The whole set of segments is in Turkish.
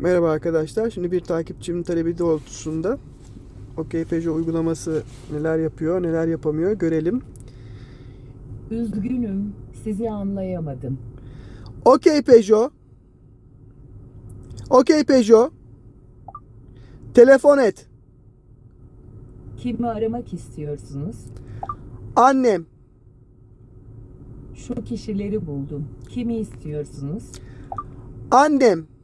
Merhaba arkadaşlar. Şimdi bir takipçimin talebi doğrultusunda OK Peugeot uygulaması neler yapıyor, neler yapamıyor görelim. Üzgünüm, sizi anlayamadım. OK Peugeot. OK Peugeot. Telefon et. Kimi aramak istiyorsunuz? Annem. Şu kişileri buldum. Kimi istiyorsunuz? Annem.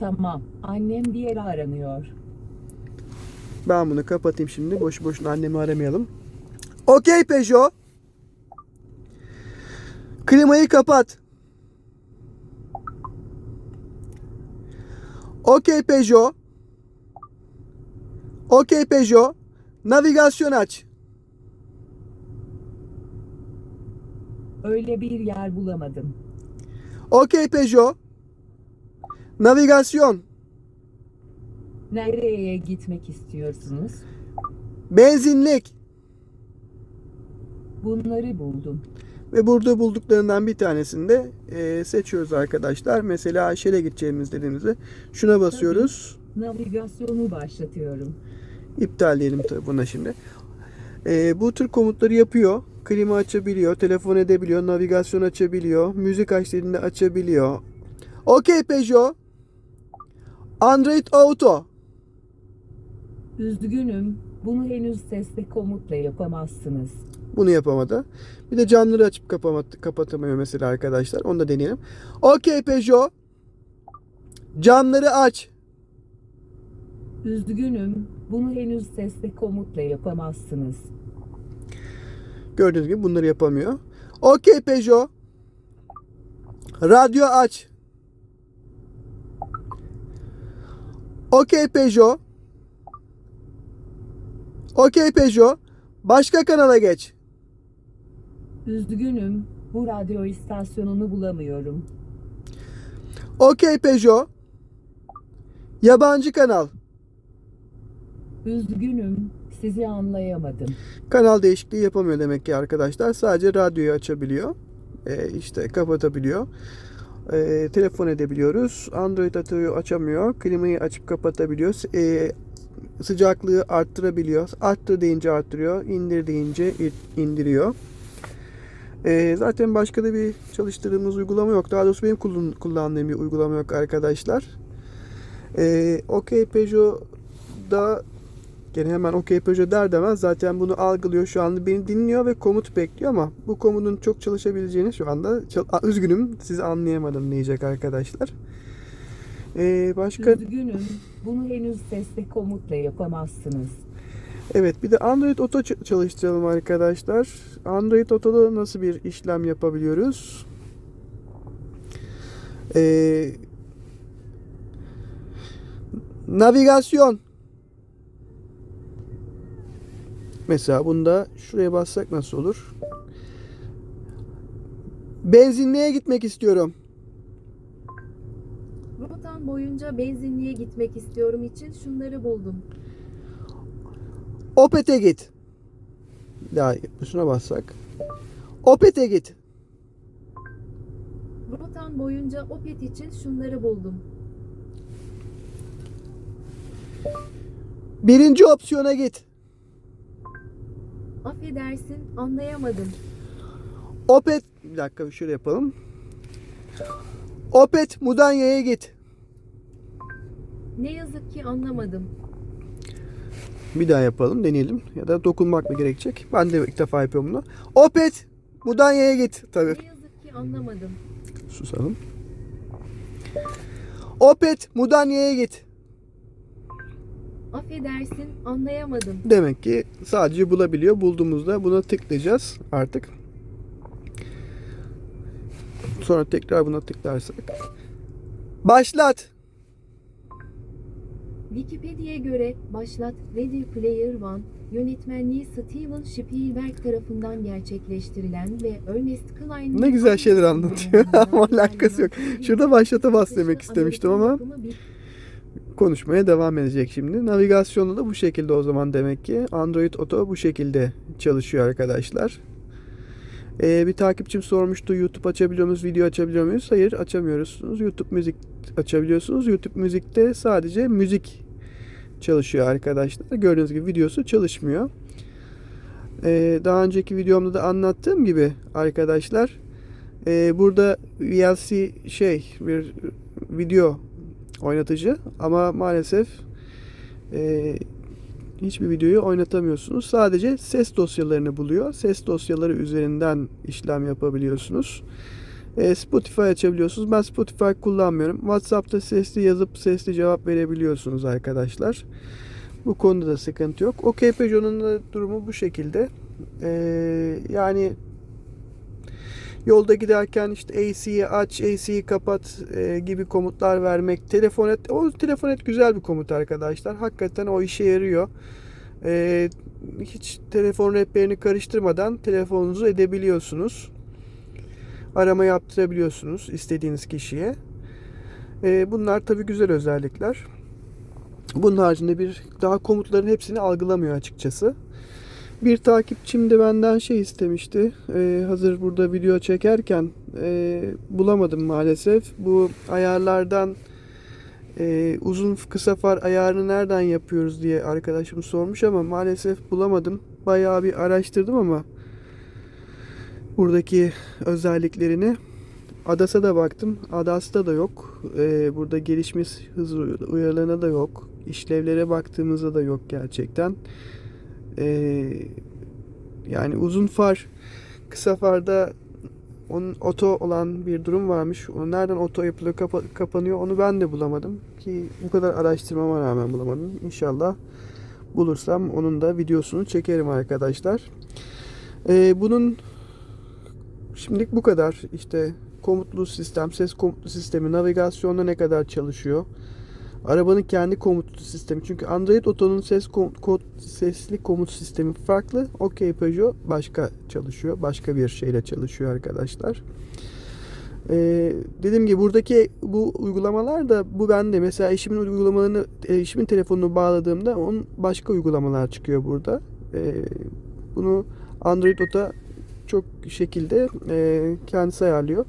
Tamam, annem bir yere aranıyor. Ben bunu kapatayım şimdi. Boşu boşuna annemi aramayalım. OK Peugeot. Klimayı kapat. OK Peugeot. OK Peugeot. Navigasyon aç. Öyle bir yer bulamadım. OK Peugeot. Navigasyon. Nereye gitmek istiyorsunuz? Benzinlik. Bunları buldum. Ve burada bulduklarından bir tanesini de e, seçiyoruz arkadaşlar. Mesela Shell'e gideceğimiz dediğimizde şuna basıyoruz. Navigasyonu başlatıyorum. İptal diyelim tabii buna şimdi. E, bu tür komutları yapıyor. Klima açabiliyor, telefon edebiliyor, navigasyon açabiliyor, müzik aç dediğinde açabiliyor. OK Peugeot. Android Auto. Üzgünüm, bunu henüz sesli komutla yapamazsınız. Bunu yapamadı. Bir de camları açıp kapamat, kapatamıyor mesela arkadaşlar. Onu da deneyelim. OK Peugeot. Camları aç. Üzgünüm, bunu henüz sesli komutla yapamazsınız. Gördüğünüz gibi bunları yapamıyor. OK Peugeot. Radyo aç. OK Peugeot. OK Peugeot. Başka kanala geç. Üzgünüm, bu radyo istasyonunu bulamıyorum. OK Peugeot. Yabancı kanal. Üzgünüm, sizi anlayamadım. Kanal değişikliği yapamıyor demek ki arkadaşlar. Sadece radyoyu açabiliyor. Ee, işte kapatabiliyor. Ee, telefon edebiliyoruz. Android atıyor, açamıyor. Klimayı açıp kapatabiliyor. Ee, sıcaklığı arttırabiliyor. Arttır deyince arttırıyor. indir deyince indiriyor. Ee, zaten başka da bir çalıştırdığımız uygulama yok. Daha doğrusu benim kullan- kullandığım bir uygulama yok arkadaşlar. Ee, OK Peugeot'da Gene hemen OK Peugeot der demez zaten bunu algılıyor şu anda beni dinliyor ve komut bekliyor ama bu komutun çok çalışabileceğini şu anda üzgünüm sizi anlayamadım diyecek arkadaşlar. Ee, başka Üzgünüm, bunu henüz sesli komutla yapamazsınız. evet bir de Android Auto çalıştıralım arkadaşlar. Android Auto'da nasıl bir işlem yapabiliyoruz? Ee, navigasyon Mesela bunda şuraya bassak nasıl olur? Benzinliğe gitmek istiyorum. Rotam boyunca benzinliğe gitmek istiyorum için şunları buldum. Opet'e git. Daha şuna bassak. Opet'e git. Rotam boyunca Opet için şunları buldum. Birinci opsiyona git. Affedersin anlayamadım. Opet bir dakika şöyle yapalım. Opet Mudanya'ya git. Ne yazık ki anlamadım. Bir daha yapalım deneyelim. Ya da dokunmak mı gerekecek? Ben de ilk defa yapıyorum bunu. Opet Mudanya'ya git. Tabii. Ne yazık ki anlamadım. Susalım. Opet Mudanya'ya git. Affedersin anlayamadım. Demek ki sadece bulabiliyor. Bulduğumuzda buna tıklayacağız artık. Sonra tekrar buna tıklarsak. Başlat. Wikipedia'ya göre Başlat Ready Player One yönetmenliği Steven Spielberg tarafından gerçekleştirilen ve Ernest Cline Ne güzel şeyler anlatıyor ama alakası yok. Şurada başlata bas demek istemiştim ama konuşmaya devam edecek şimdi. Navigasyonu da bu şekilde o zaman demek ki. Android Auto bu şekilde çalışıyor arkadaşlar. Ee, bir takipçim sormuştu YouTube açabiliyor muyuz, video açabiliyor muyuz? Hayır açamıyorsunuz. YouTube müzik açabiliyorsunuz. YouTube müzikte sadece müzik çalışıyor arkadaşlar. Gördüğünüz gibi videosu çalışmıyor. Ee, daha önceki videomda da anlattığım gibi arkadaşlar e, burada VLC şey bir video oynatıcı ama maalesef e, hiçbir videoyu oynatamıyorsunuz. Sadece ses dosyalarını buluyor. Ses dosyaları üzerinden işlem yapabiliyorsunuz. E, Spotify açabiliyorsunuz. Ben Spotify kullanmıyorum. WhatsApp'ta sesli yazıp sesli cevap verebiliyorsunuz arkadaşlar. Bu konuda da sıkıntı yok. OK Peugeot'un durumu bu şekilde. E, yani yolda giderken işte AC'yi aç, AC'yi kapat e, gibi komutlar vermek. Telefon et. O telefon et güzel bir komut arkadaşlar. Hakikaten o işe yarıyor. E, hiç telefon rehberini karıştırmadan telefonunuzu edebiliyorsunuz. Arama yaptırabiliyorsunuz istediğiniz kişiye. E, bunlar tabi güzel özellikler. Bunun haricinde bir daha komutların hepsini algılamıyor açıkçası. Bir takipçim de benden şey istemişti. Ee, hazır burada video çekerken e, bulamadım maalesef. Bu ayarlardan e, uzun kısa far ayarını nereden yapıyoruz diye arkadaşım sormuş ama maalesef bulamadım. Bayağı bir araştırdım ama buradaki özelliklerini Adas'a da baktım. Adas'ta da yok. Ee, burada gelişmiş hız uyarılarına da yok. İşlevlere baktığımızda da yok gerçekten. Ee, yani uzun far kısa farda onun oto olan bir durum varmış. Onu nereden oto yapılıyor kapa- kapanıyor onu ben de bulamadım. Ki bu kadar araştırmama rağmen bulamadım. İnşallah bulursam onun da videosunu çekerim arkadaşlar. Ee, bunun şimdilik bu kadar. İşte komutlu sistem, ses komutlu sistemi, navigasyonda ne kadar çalışıyor. Arabanın kendi komut sistemi. Çünkü Android Auto'nun ses kom- kod, sesli komut sistemi farklı. OK Peugeot başka çalışıyor. Başka bir şeyle çalışıyor arkadaşlar. Ee, dediğim gibi buradaki bu uygulamalar da bu bende. Mesela eşimin uygulamalarını, e, eşimin telefonunu bağladığımda onun başka uygulamalar çıkıyor burada. Ee, bunu Android Auto çok şekilde e, kendisi ayarlıyor.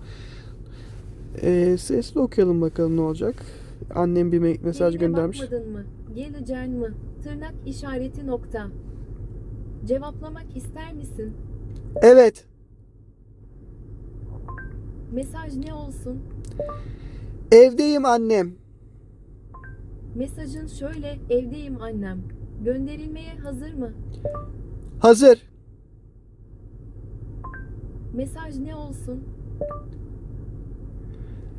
E, sesli okuyalım bakalım ne olacak. Annem bir me- mesaj Maile göndermiş. bakmadın mı? Geleceksin mi? Tırnak işareti nokta. Cevaplamak ister misin? Evet. Mesaj ne olsun? Evdeyim annem. Mesajın şöyle, evdeyim annem. Gönderilmeye hazır mı? Hazır. Mesaj ne olsun?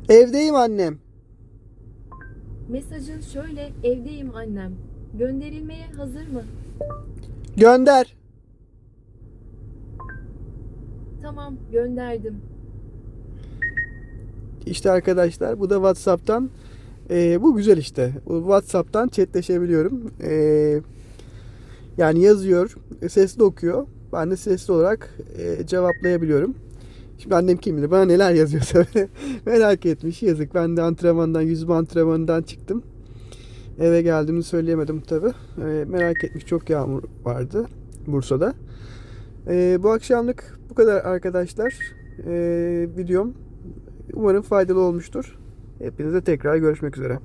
Evdeyim annem. Mesajın şöyle, evdeyim annem. Gönderilmeye hazır mı? Gönder. Tamam, gönderdim. İşte arkadaşlar bu da WhatsApp'tan e, bu güzel işte. WhatsApp'tan chatleşebiliyorum. E, yani yazıyor, sesli okuyor. Ben de sesli olarak e, cevaplayabiliyorum. Şimdi annem kim bilir bana neler yazıyor tabii. Merak etmiş yazık. Ben de antrenmandan, yüzme antrenmanından çıktım. Eve geldiğimi söyleyemedim tabii. E, merak etmiş çok yağmur vardı Bursa'da. E, bu akşamlık bu kadar arkadaşlar. E, videom Umarım faydalı olmuştur. Hepinize tekrar görüşmek üzere.